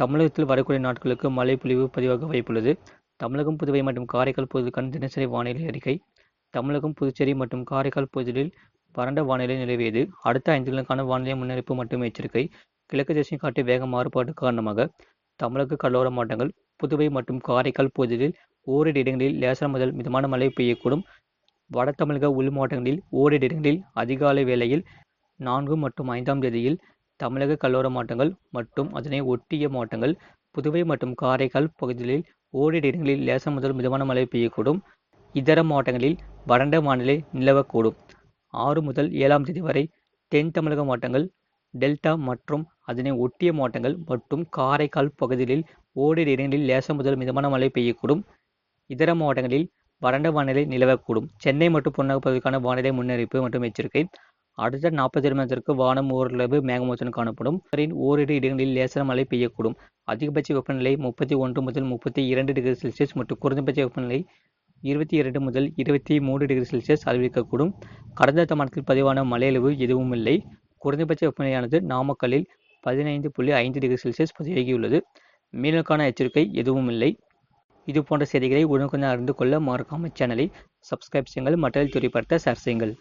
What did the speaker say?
தமிழகத்தில் வரக்கூடிய நாட்களுக்கு மழை பொழிவு பதிவாக வாய்ப்புள்ளது. தமிழகம் புதுவை மற்றும் காரைக்கால் பகுதிக்கான தினசரி வானிலை அறிக்கை. தமிழகம் புதுச்சேரி மற்றும் காரைக்கால் பகுதிகளில் வறண்ட வானிலை நிலவியது. அடுத்த ஐந்து நாளுக்கான வானிலை முன்னறிப்பு மற்றும் எச்சரிக்கை. கிழக்கு திசை காட்டு வேக மாறுபாடு காரணமாக தமிழக கடலோர மாவட்டங்கள் புதுவை மற்றும் காரைக்கால் பகுதிகளில் ஓரிரு இடங்களில் லேசான முதல் மிதமான மழை பெய்யக்கூடும். வட தமிழக உள் மாவட்டங்களில் ஓரிரு இடங்களில் அதிகாலை வேளையில் நான்கு மற்றும் ஐந்தாம் தேதியில் தமிழக கல்லோர மாவட்டங்கள் மற்றும் அதனை ஒட்டிய மாவட்டங்கள் புதுவை மற்றும் காரைக்கால் பகுதிகளில் ஓரிரு இடங்களில் லேசம் முதல் மிதமான மழை பெய்யக்கூடும். இதர மாவட்டங்களில் வறண்ட வானிலை நிலவக்கூடும். ஆறு முதல் ஏழாம் தேதி வரை தென் தமிழக மாவட்டங்கள் டெல்டா மற்றும் அதனை ஒட்டிய மாவட்டங்கள் மற்றும் காரைக்கால் பகுதிகளில் ஓரிரு இடங்களில் லேசம் முதல் மிதமான மழை பெய்யக்கூடும். இதர மாவட்டங்களில் வறண்ட வானிலை நிலவக்கூடும். சென்னை மற்றும் புறநகர் பகுதிக்கான வானிலை முன்னறிவிப்பு மற்றும் எச்சரிக்கை அடுத்த நாற்பத்தி மணி வானம் ஓரளவு மேகமூச்சம் காணப்படும். ஓரிரு இடங்களில் லேசான மழை பெய்யக்கூடும். அதிகபட்ச வெப்பநிலை முப்பத்தி ஒன்று முதல் முப்பத்தி இரண்டு டிகிரி செல்சியஸ் மற்றும் குறைந்தபட்ச வெப்பநிலை இருபத்தி இரண்டு முதல் இருபத்தி மூன்று டிகிரி செல்சியஸ் அறிவிக்கக்கூடும் கடந்த தமிழகத்தில் பதிவான மழையளவு எதுவும் இல்லை. குறைந்தபட்ச வெப்பநிலையானது நாமக்கல்லில் பதினைந்து புள்ளி ஐந்து டிகிரி செல்சியஸ் பதிவாகியுள்ளது மீனலுக்கான எச்சரிக்கை எதுவும் இல்லை. இது போன்ற செய்திகளை உடனுக்குடன் அறிந்து கொள்ள மறக்காமல் சேனலை சப்ஸ்கிரைப் செய்யுங்கள். மற்றதில் துறைப்படுத்த ஷேர் செய்யுங்கள்.